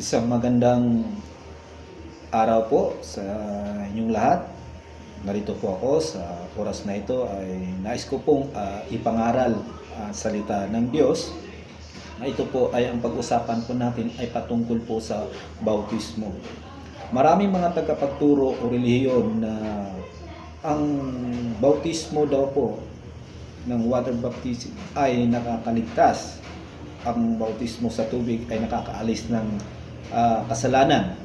Isang magandang araw po sa inyong lahat. Narito po ako sa oras na ito ay nais ko pong ah, ipangaral ang salita ng Diyos. Ito po ay ang pag-usapan po natin ay patungkol po sa bautismo. Maraming mga tagapagturo o relihiyon na ang bautismo daw po ng water baptism ay nakakaligtas. Ang bautismo sa tubig ay nakakaalis ng ah, kasalanan.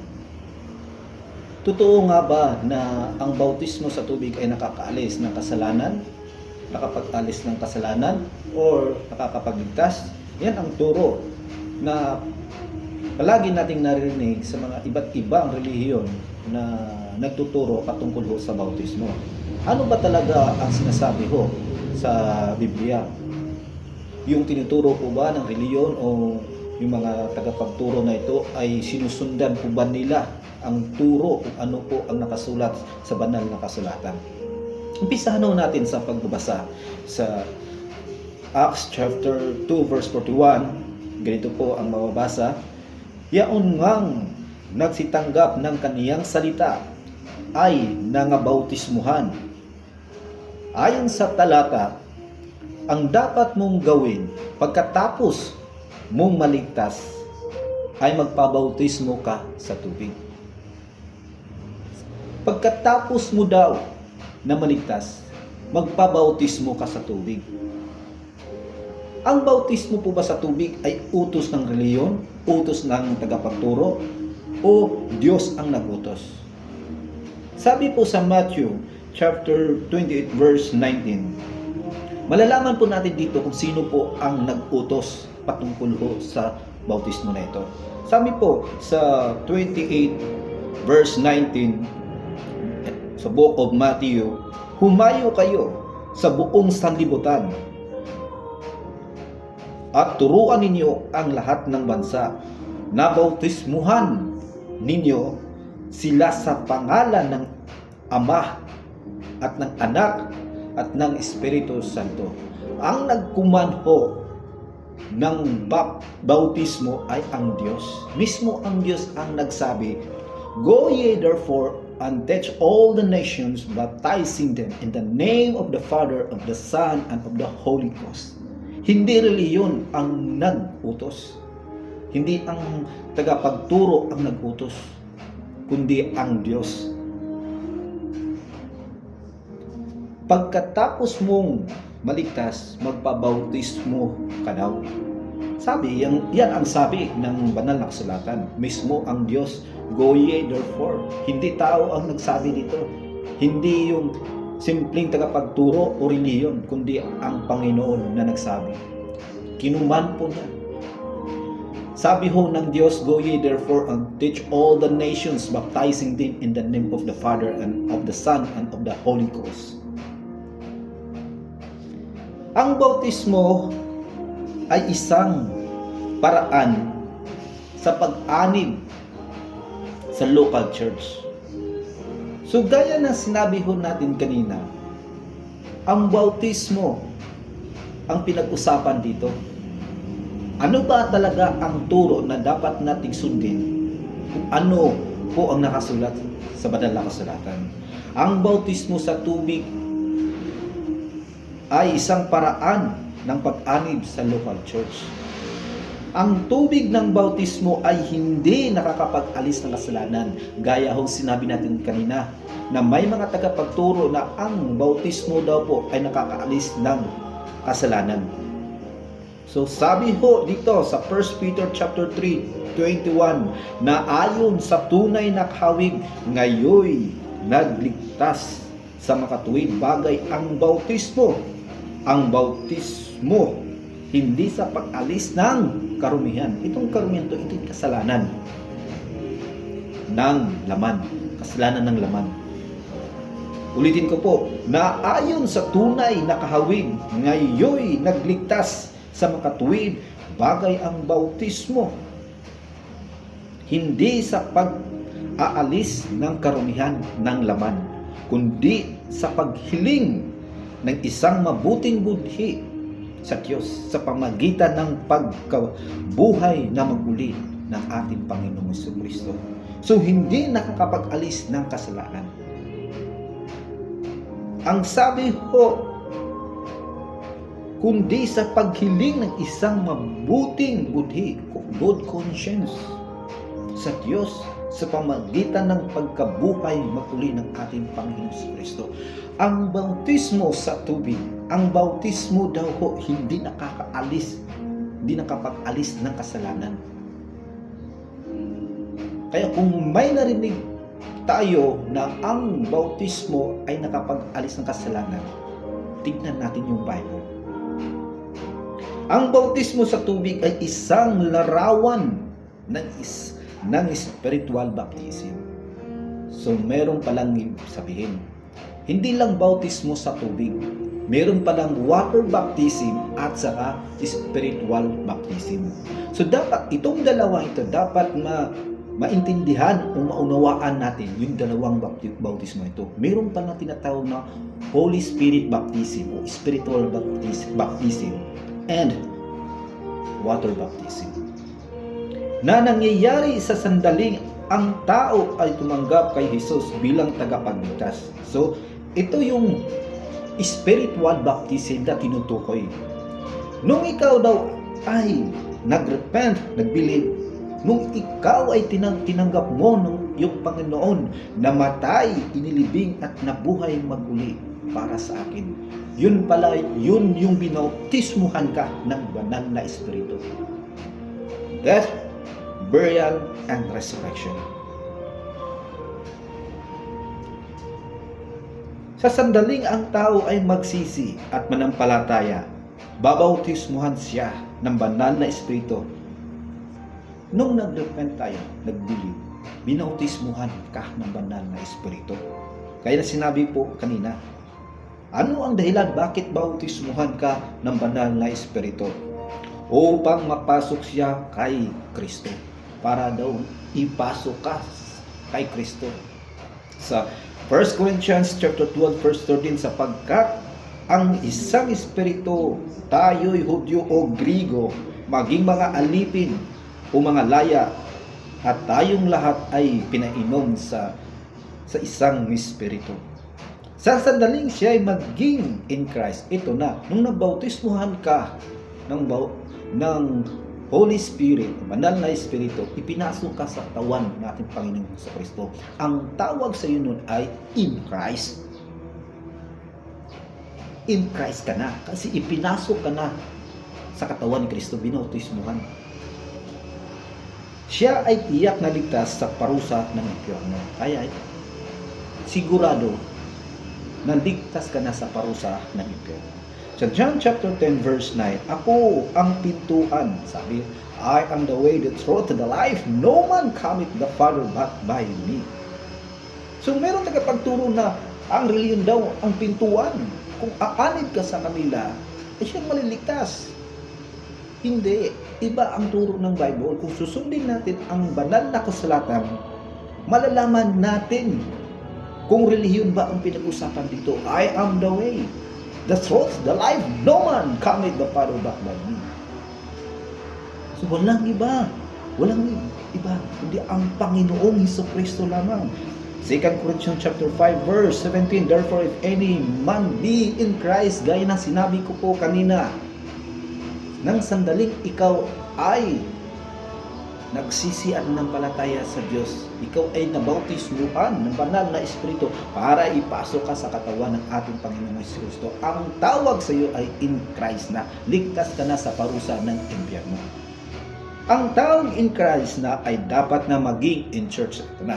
Totoo nga ba na ang bautismo sa tubig ay nakakaalis ng kasalanan? Nakapag-alis ng kasalanan? Or nakakapagligtas? Yan ang turo na palagi nating naririnig sa mga iba't ibang relihiyon na nagtuturo patungkol ho sa bautismo. Ano ba talaga ang sinasabi ho sa Biblia? Yung tinuturo po ba ng reliyon o yung mga tagapagturo na ito ay sinusundan po ba nila ang turo kung ano po ang nakasulat sa banal na kasulatan? Umpisahan ho natin sa pagbabasa sa Acts chapter 2 verse 41. Ganito po ang mababasa. Yaon ngang nagsitanggap ng kaniyang salita ay nangabautismuhan. Ayon sa talata, ang dapat mong gawin pagkatapos mong maligtas ay magpabautismo ka sa tubig. Pagkatapos mo daw na maligtas, magpabautismo ka sa tubig. Ang bautismo po ba sa tubig ay utos ng reliyon, utos ng tagapagturo, o Diyos ang nagutos? Sabi po sa Matthew chapter 28 verse 19, malalaman po natin dito kung sino po ang nag-utos patungkol po sa bautismo na ito. Sabi po sa 28 verse 19 sa book of Matthew, humayo kayo sa buong sanlibutan at turuan ninyo ang lahat ng bansa na bautismuhan ninyo sila sa pangalan ng Ama at ng Anak at ng Espiritu Santo. Ang nagkumanho ng bautismo ay ang Diyos. Mismo ang Diyos ang nagsabi, Go ye therefore and teach all the nations, baptizing them in the name of the Father, of the Son, and of the Holy Ghost. Hindi reliyon ang nag-utos. Hindi ang tagapagturo ang nag-utos, kundi ang Diyos. Pagkatapos mong maligtas, magpabautismo ka daw. Sabi, yan, yan ang sabi ng banal na kasulatan. Mismo ang Diyos, go ye therefore. Hindi tao ang nagsabi dito. Hindi yung simpleng tagapagturo o reliyon, kundi ang Panginoon na nagsabi. Kinuman po niya. Sabi ho ng Diyos, Go ye therefore and teach all the nations, baptizing them in the name of the Father and of the Son and of the Holy Ghost. Ang bautismo ay isang paraan sa pag-anib sa local church. So gaya ng sinabi ho natin kanina, ang bautismo ang pinag-usapan dito. Ano ba talaga ang turo na dapat nating sundin? Ano po ang nakasulat sa banal na kasulatan? Ang bautismo sa tubig ay isang paraan ng pag-anib sa local church. Ang tubig ng bautismo ay hindi nakakapag-alis ng kasalanan. Gaya ho sinabi natin kanina na may mga tagapagturo na ang bautismo daw po ay nakakaalis ng kasalanan. So sabi ho dito sa 1 Peter chapter 3, 21 na ayon sa tunay na kahawig ngayoy nagligtas sa makatuwid bagay ang bautismo. Ang bautismo hindi sa pag-alis ng karumihan. Itong karumihan to, ito yung kasalanan ng laman. Kasalanan ng laman. Ulitin ko po, na ayon sa tunay na kahawig, ngayoy nagligtas sa makatuwid, bagay ang bautismo. Hindi sa pag-aalis ng karumihan ng laman, kundi sa paghiling ng isang mabuting budhi sa Diyos sa pamagitan ng pagkabuhay na maguli ng ating Panginoong Kristo. So, hindi nakakapag-alis ng kasalanan. Ang sabi ho, kundi sa paghiling ng isang mabuting budhi, good conscience sa Diyos sa pamagitan ng pagkabuhay maguli ng ating Panginoon Kristo. Ang bautismo sa tubig, ang bautismo daw ho hindi nakakaalis, hindi nakapag-alis ng kasalanan. Kaya kung may narinig tayo na ang bautismo ay nakapag-alis ng kasalanan, tignan natin yung Bible. Ang bautismo sa tubig ay isang larawan ng, is, ng spiritual baptism. So meron palang sabihin, hindi lang bautismo sa tubig, meron palang water baptism at saka spiritual baptism. So dapat itong dalawa ito dapat ma maintindihan o maunawaan natin yung dalawang bautismo ito. Meron pa na tinatawag na Holy Spirit baptism o spiritual baptism and water baptism. Na nangyayari sa sandaling ang tao ay tumanggap kay Jesus bilang tagapagligtas. So, ito yung spiritual baptism na tinutukoy. Nung ikaw daw ay nagrepent, nagbilib, nung ikaw ay tinang, tinanggap mo ng yung Panginoon, namatay, inilibing at nabuhay maguli para sa akin. Yun pala, yun yung binautismuhan ka ng banal na Espiritu. Death, burial, and resurrection. Sa sandaling ang tao ay magsisi at manampalataya, babautismuhan siya ng banal na Espiritu. Nung nag-repent tayo, nagbilib, binautismuhan ka ng banal na Espiritu. Kaya na sinabi po kanina, ano ang dahilan bakit bautismuhan ka ng banal na Espiritu? Upang mapasok siya kay Kristo. Para daw ipasok ka kay Kristo. Sa 1 Corinthians chapter 12 verse 13 sapagkat ang isang espiritu, tayo'y Hudyo o Grigo, maging mga alipin o mga laya, at tayong lahat ay pinainom sa sa isang espiritu. Sa sandaling siya ay maging in Christ, ito na, nung nabautismuhan ka ng, ng Holy Spirit, banal na Espiritu, ipinasok ka sa tawan ng ating Panginoon sa Kristo. Ang tawag sa iyo nun ay in Christ. In Christ ka na. Kasi ipinasok ka na sa katawan ni Kristo, binautismuhan. Siya ay tiyak na ligtas sa parusa ng impyerno. Kaya sigurado na ligtas ka na sa parusa ng impyerno. Sa John chapter 10 verse 9, Ako ang pintuan, sabi, I am the way, the truth, the life. No man cometh the Father but by me. So meron tagapagturo na ang reliyon daw ang pintuan. Kung aanid ka sa kanila, ay siyang maliligtas. Hindi. Iba ang turo ng Bible. Kung susundin natin ang banal na kasulatan, malalaman natin kung relihiyon ba ang pinag-usapan dito. I am the way, the truth, the life. No man cometh the Father but by me. So walang iba. Walang iba. Kundi ang Panginoong Heso Kristo lamang. 2 Corinthians chapter 5 verse 17 Therefore if any man be in Christ gaya ng sinabi ko po kanina nang sandaling ikaw ay nagsisi at palataya sa Diyos. Ikaw ay nabautismuhan ng banal na Espiritu para ipasok ka sa katawan ng ating Panginoong Hesus Kristo ang tawag sa iyo ay in Christ na. Ligtas ka na sa parusa ng impyerno. Ang tawag in Christ na ay dapat na maging in church ito na.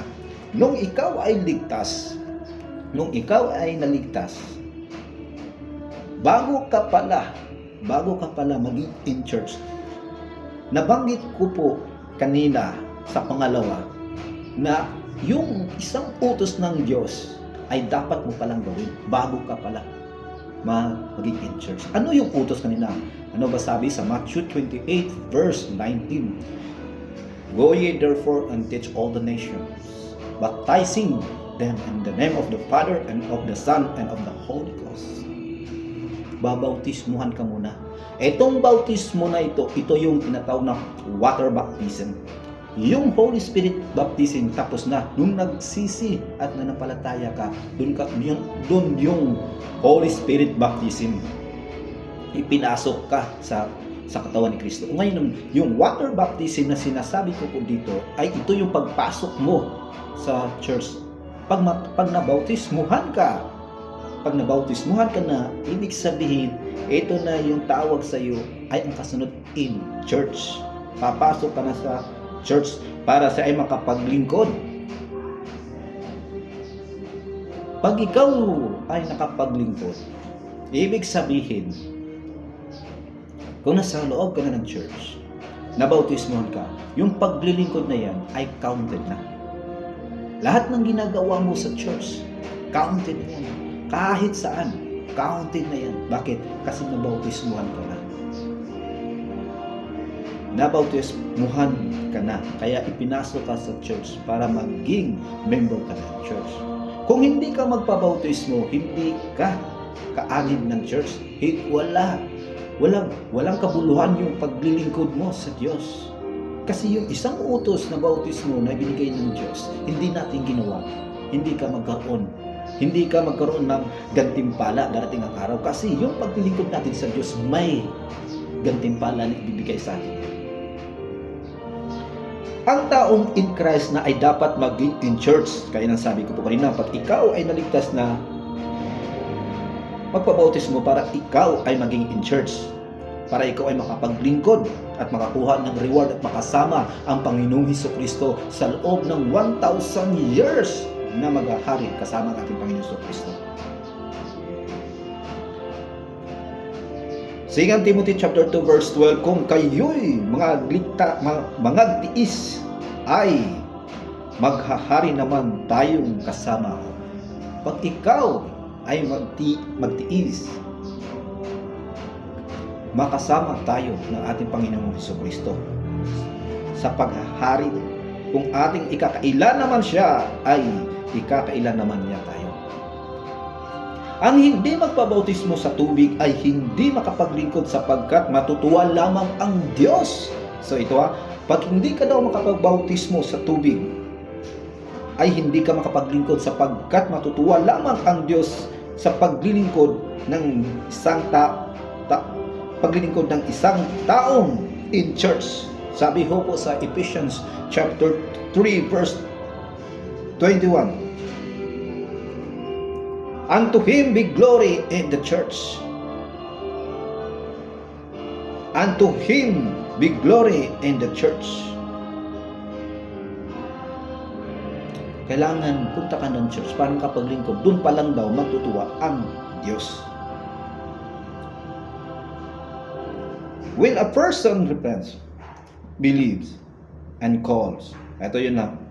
Nung ikaw ay ligtas, nung ikaw ay naligtas, bago ka pala, bago ka pala maging in church, nabanggit ko po kanina sa pangalawa na yung isang utos ng Diyos ay dapat mo palang gawin bago ka pala maging in church. Ano yung utos kanina? Ano ba sabi sa Matthew 28 verse 19? Go ye therefore and teach all the nations baptizing them in the name of the Father and of the Son and of the Holy Ghost. Babautismuhan ka muna. Itong bautismo na ito, ito yung tinatawag na water baptism. yung Holy Spirit baptism tapos na nung nagsisi at nanampalataya ka doon ka yun, doon yung Holy Spirit baptism ipinasok ka sa sa katawan ni Kristo. Ngayon yung water baptism na sinasabi ko po dito ay ito yung pagpasok mo sa church. Pag, pag nabautismuhan ka, pag nabautismuhan ka na, ibig sabihin, ito na yung tawag sa iyo ay ang kasunod in church. Papasok ka na sa church para sa ay makapaglingkod. Pag ikaw ay nakapaglingkod, ibig sabihin, kung nasa loob ka na ng church, nabautismohan ka, yung paglilingkod na yan ay counted na. Lahat ng ginagawa mo sa church, counted na yan. Kahit saan, counted na yan. Bakit? Kasi nabautismuhan ka na. Nabautismuhan ka na. Kaya ipinasok ka sa church para maging member ka ng church. Kung hindi ka magpabautismo, hindi ka kaanib ng church. Hi- Wala. Walang, walang kabuluhan yung paglilingkod mo sa Diyos. Kasi yung isang utos na bautismo na binigay ng Diyos, hindi natin ginawa. Hindi ka magkaroon. Hindi ka magkaroon ng gantimpala darating ang araw. Kasi yung paglilingkod natin sa Diyos, may gantimpala na ibibigay sa atin. Ang taong in Christ na ay dapat maging in church. Kaya nang sabi ko po kanina, pag ikaw ay naligtas na, magpabautismo para ikaw ay maging in church. Para ikaw ay makapaglingkod at makakuha ng reward at makasama ang Panginoong Heso Kristo sa loob ng 1,000 years na maghahari kasama ang ating Panginoong Heso Kristo. 2 Timothy chapter 2 verse 12 kung kayo'y mga glikta mga, mga tiis ay maghahari naman tayong kasama. Pag ikaw ay magti, magtiis, makasama tayo ng ating Panginoong Heso Kristo sa paghahari. Kung ating ikakailan naman siya, ay ikakailan naman niya tayo. Ang hindi magpabautismo sa tubig ay hindi makapaglingkod sapagkat matutuwa lamang ang Diyos. So ito ha, pag hindi ka daw makapagbautismo sa tubig, ay hindi ka makapaglingkod sapagkat matutuwa lamang ang Diyos sa paglilingkod ng isang ta, ta paglilingkod ng isang taong in church. Sabi ho po sa Ephesians chapter 3 verse 21. Unto him be glory in the church. Unto him be glory in the church. Kailangan punta ka ng church para kapaglingkod. Doon pa lang daw matutuwa ang Diyos. When a person repents, believes, and calls, ito yun na.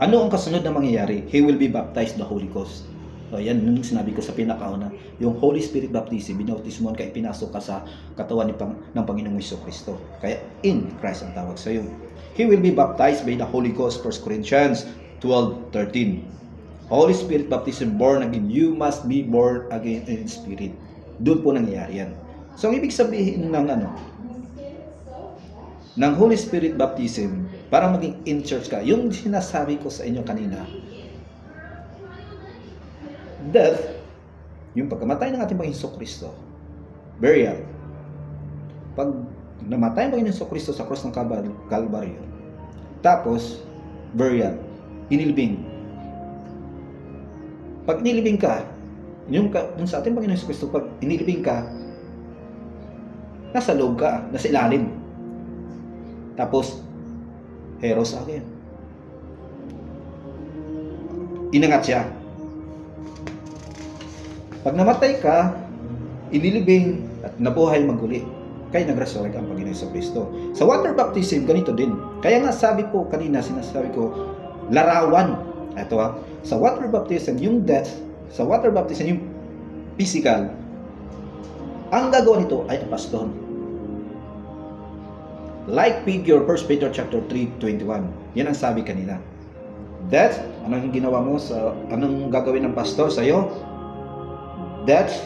Ano ang kasunod na mangyayari? He will be baptized the Holy Ghost. So, yan yung sinabi ko sa pinakauna. Yung Holy Spirit baptism, binautismoan ka, ipinasok ka sa katawan ni Pang, ng Panginoong Iso Kristo. Kaya in Christ ang tawag sa iyo. He will be baptized by the Holy Ghost, 1 Corinthians 12:13. Holy Spirit baptism, born again. You must be born again in Spirit. Doon po nangyayari yan. So, ang ibig sabihin ng ano, ng Holy Spirit baptism, para maging in church ka, yung sinasabi ko sa inyo kanina, death, yung pagkamatay ng ating Panginoon Kristo, burial, pag namatay ang Panginoon Kristo sa cross ng Calvary, tapos, burial, inilibing. Pag inilibing ka, yung, ka, yung sa ating Panginoon Kristo, pag inilibing ka, nasa loob ka, nasa ilalim. Tapos, heros akin. Inangat siya. Pag namatay ka, inilibing at nabuhay maguli. Kaya nag-resurrect ang Panginoon sa Kristo. Sa water baptism, ganito din. Kaya nga sabi po kanina, sinasabi ko, larawan. Ito ha, sa water baptism, yung death, sa water baptism, yung physical, ang gagawa nito ay ang pastor. Like figure, 1 Peter chapter 3, 21. Yan ang sabi kanina. Death, anong ginawa mo sa, anong gagawin ng pastor sa iyo? Death,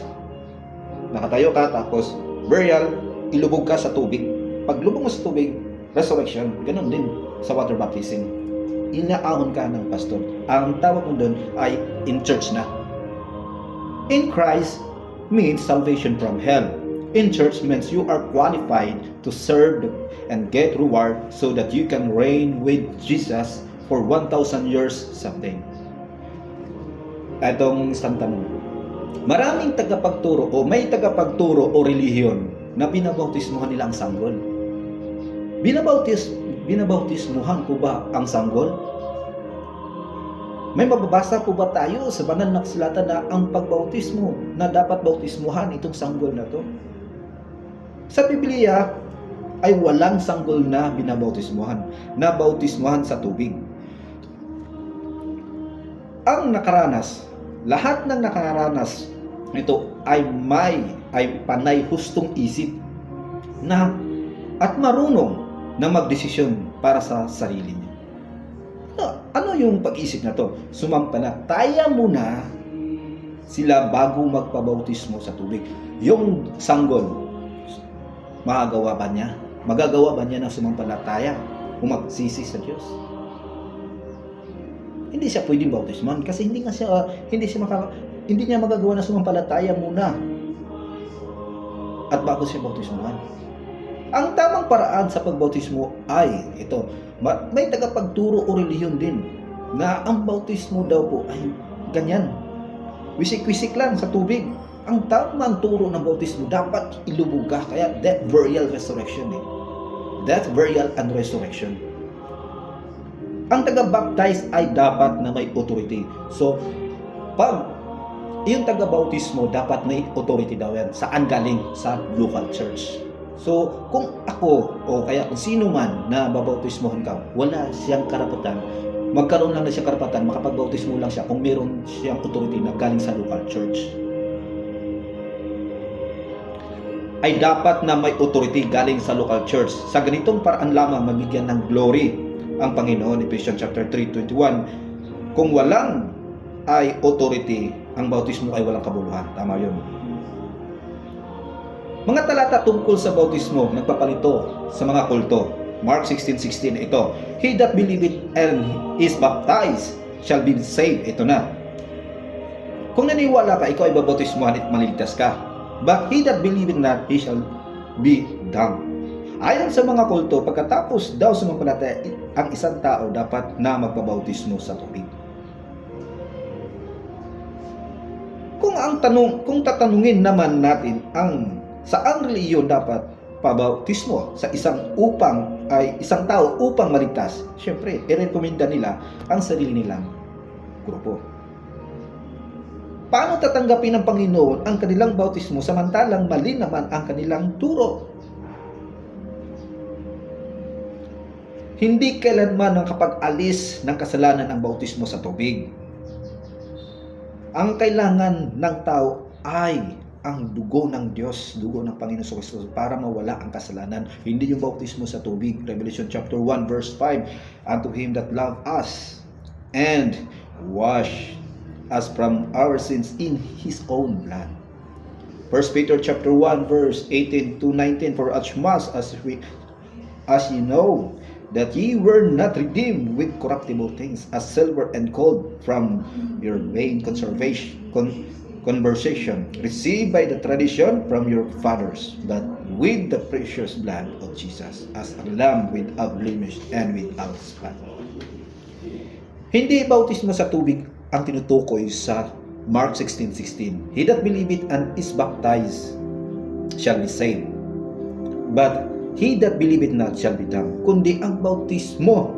nakatayo ka, tapos burial, ilubog ka sa tubig. Pag lubog mo sa tubig, resurrection. Ganon din sa water baptism. Inaahon ka ng pastor. Ang tawag mo doon ay in church na. In Christ means salvation from hell. In church means you are qualified to serve and get reward so that you can reign with Jesus for 1,000 years someday. Itong isang tanong. Maraming tagapagturo o may tagapagturo o relihiyon na binabautismuhan nila ang sanggol. Binabautis, binabautismuhan po ba ang sanggol? May mababasa po ba tayo sa banal na kasulatan na ang pagbautismo na dapat bautismuhan itong sanggol na to? Sa Biblia ay walang sanggol na binabautismuhan, na bautismuhan sa tubig. Ang nakaranas, lahat ng nakaranas ito ay may ay panay hustong isip na at marunong na magdesisyon para sa sarili niya. Ano, ano yung pag-isip na to? Sumampalataya muna sila bago magpabautismo sa tubig. Yung sanggol, magagawa ba niya? Magagawa ba niya na sumampalataya kung magsisi sa Diyos? Hindi siya pwedeng bautisman kasi hindi nga siya hindi siya maka, hindi niya magagawa na sumampalataya muna at bago siya bautismuhan. Ang tamang paraan sa pagbautismo ay ito. Ma- May tagapagturo o relihiyon din na ang bautismo daw po ay ganyan. Wisik-wisik lang sa tubig. Ang tamang turo ng bautismo dapat ilubog ka. Kaya death, burial, resurrection eh. Death, burial, and resurrection. Ang taga-baptize ay dapat na may authority. So, pag yung taga-bautismo dapat may authority daw yan. Saan galing? Sa local church. So, kung ako o kaya kung sino man na babautismohan ka, wala siyang karapatan, magkaroon lang na siyang karapatan, makapagbautismo lang siya kung meron siyang authority na galing sa local church. Ay dapat na may authority galing sa local church. Sa ganitong paraan lamang mabigyan ng glory ang Panginoon, Ephesians chapter 3:21. Kung walang ay authority, ang bautismo ay walang kabuluhan. Tama 'yun. Mga talata tungkol sa bautismo nagpapalito sa mga kulto. Mark 16:16 ito. He that believeth and is baptized shall be saved. Ito na. Kung naniwala ka, ikaw ay babautismuhan at maliligtas ka. But he that believeth not, he shall be damned. Ayon sa mga kulto, pagkatapos daw sumampalataya ang isang tao dapat na magpabautismo sa tubig. Kung ang tanong, kung tatanungin naman natin ang saan reliyon dapat pabautismo sa isang upang ay isang tao upang maligtas, syempre, irekomenda nila ang sarili nilang grupo. Paano tatanggapin ng Panginoon ang kanilang bautismo samantalang mali naman ang kanilang turo? Hindi kailanman ang kapag-alis ng kasalanan ang bautismo sa tubig. Ang kailangan ng tao ay ang dugo ng Diyos, dugo ng Panginoon Kristo para mawala ang kasalanan. Hindi yung bautismo sa tubig. Revelation chapter 1 verse 5. Unto him that loved us and wash us from our sins in his own blood. 1 Peter chapter 1 verse 18 to 19 for as much as we as ye know that ye were not redeemed with corruptible things as silver and gold from your vain conservation con, conversation received by the tradition from your fathers but with the precious blood of Jesus as a lamb without blemish and without spot hindi bautismo sa tubig ang tinutukoy sa Mark 16:16 He that believeth and is baptized shall be saved but he that believeth not shall be damned. Kundi ang bautismo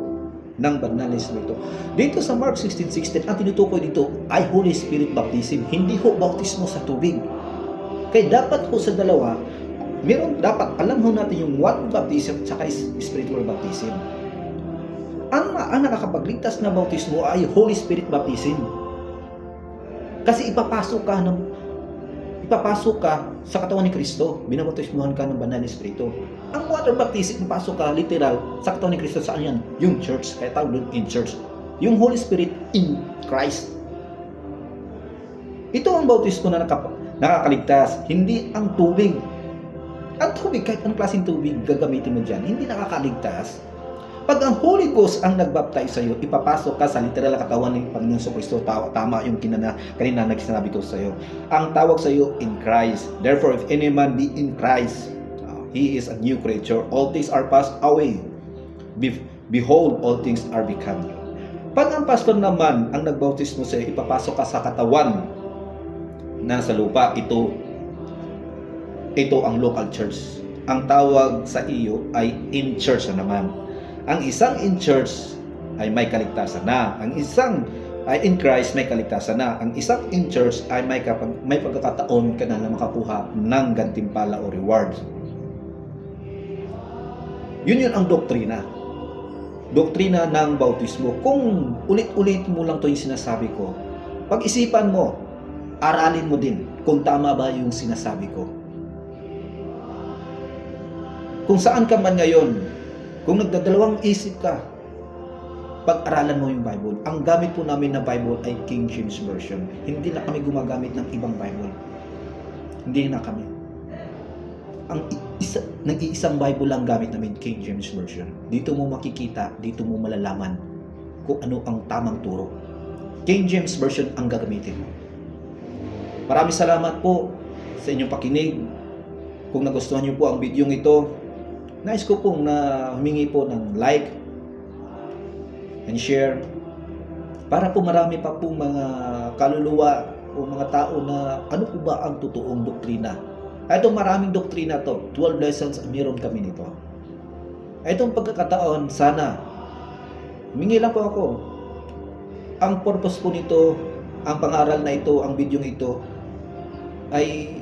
ng banalis nito. Dito sa Mark 16:16, ang tinutukoy dito ay Holy Spirit baptism, hindi ho bautismo sa tubig. Kaya dapat ho sa dalawa, meron dapat alam ho natin yung water baptism at spiritual baptism. Ang, ang nakakapagligtas na bautismo ay Holy Spirit baptism. Kasi ipapasok ka ng ipapasok ka sa katawan ni Kristo. Binabautismuhan ka ng banal na espiritu. Ang water baptism, pasok ka literal sa katawan ni Kristo. Saan yan? Yung church. Kaya tawag doon in church. Yung Holy Spirit in Christ. Ito ang bautismo na nakap- nakakaligtas. Hindi ang tubig. Ang tubig, kahit anong klaseng tubig gagamitin mo dyan, hindi nakakaligtas. Pag ang Holy Ghost ang nagbaptize sa iyo, ipapasok ka sa literal na katawan ng Panginoon sa Kristo. Tama yung kinana, kanina nagsinabi ko sa iyo. Ang tawag sa iyo in Christ. Therefore, if any man be in Christ, uh, he is a new creature. All things are passed away. Be- behold, all things are become new. Pag ang pastor naman ang nagbautismo sa iyo, ipapasok ka sa katawan na sa lupa. Ito, ito ang local church. Ang tawag sa iyo ay in church na naman. Ang isang in church ay may kaligtasan na. Ang isang ay in Christ may kaligtasan na. Ang isang in church ay may, kapag, may pagkakataon ka na makakuha ng gantimpala o reward. Yun yun ang doktrina. Doktrina ng bautismo. Kung ulit-ulit mo lang to yung sinasabi ko, pag-isipan mo, aralin mo din kung tama ba yung sinasabi ko. Kung saan ka man ngayon, kung nagdadalawang isip ka, pag-aralan mo yung Bible. Ang gamit po namin na Bible ay King James Version. Hindi na kami gumagamit ng ibang Bible. Hindi na kami. Ang isa, nag-iisang Bible lang gamit namin, King James Version. Dito mo makikita, dito mo malalaman kung ano ang tamang turo. King James Version ang gagamitin mo. Maraming salamat po sa inyong pakinig. Kung nagustuhan niyo po ang video ito, nais ko pong na humingi po ng like and share para po marami pa po mga kaluluwa o mga tao na ano po ba ang totoong doktrina. Ito maraming doktrina to. 12 lessons meron kami nito. Itong pagkakataon, sana humingi lang po ako. Ang purpose po nito, ang pangaral na ito, ang video ito ay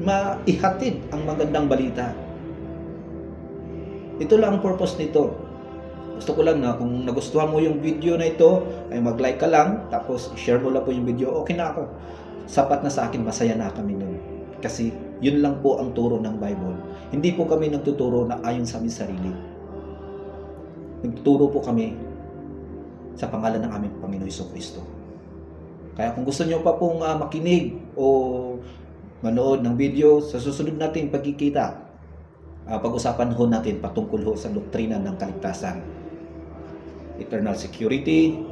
maihatid ang magandang balita. Ito lang ang purpose nito. Gusto ko lang na kung nagustuhan mo yung video na ito, ay mag-like ka lang, tapos share mo lang po yung video, okay na ako. Sapat na sa akin, masaya na kami nun. Kasi yun lang po ang turo ng Bible. Hindi po kami nagtuturo na ayon sa aming sarili. Nagtuturo po kami sa pangalan ng aming Panginoon Iso Kristo. Kaya kung gusto nyo pa pong ah, makinig o manood ng video sa susunod nating pagkikita, ah, pag-usapan ho natin patungkol ho sa doktrina ng kaligtasan. Eternal security,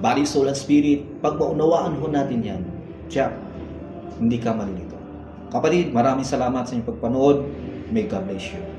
body, soul, and spirit. Pag maunawaan ho natin yan, tiyak, hindi ka malilito. Kapatid, maraming salamat sa inyong pagpanood. May God bless you.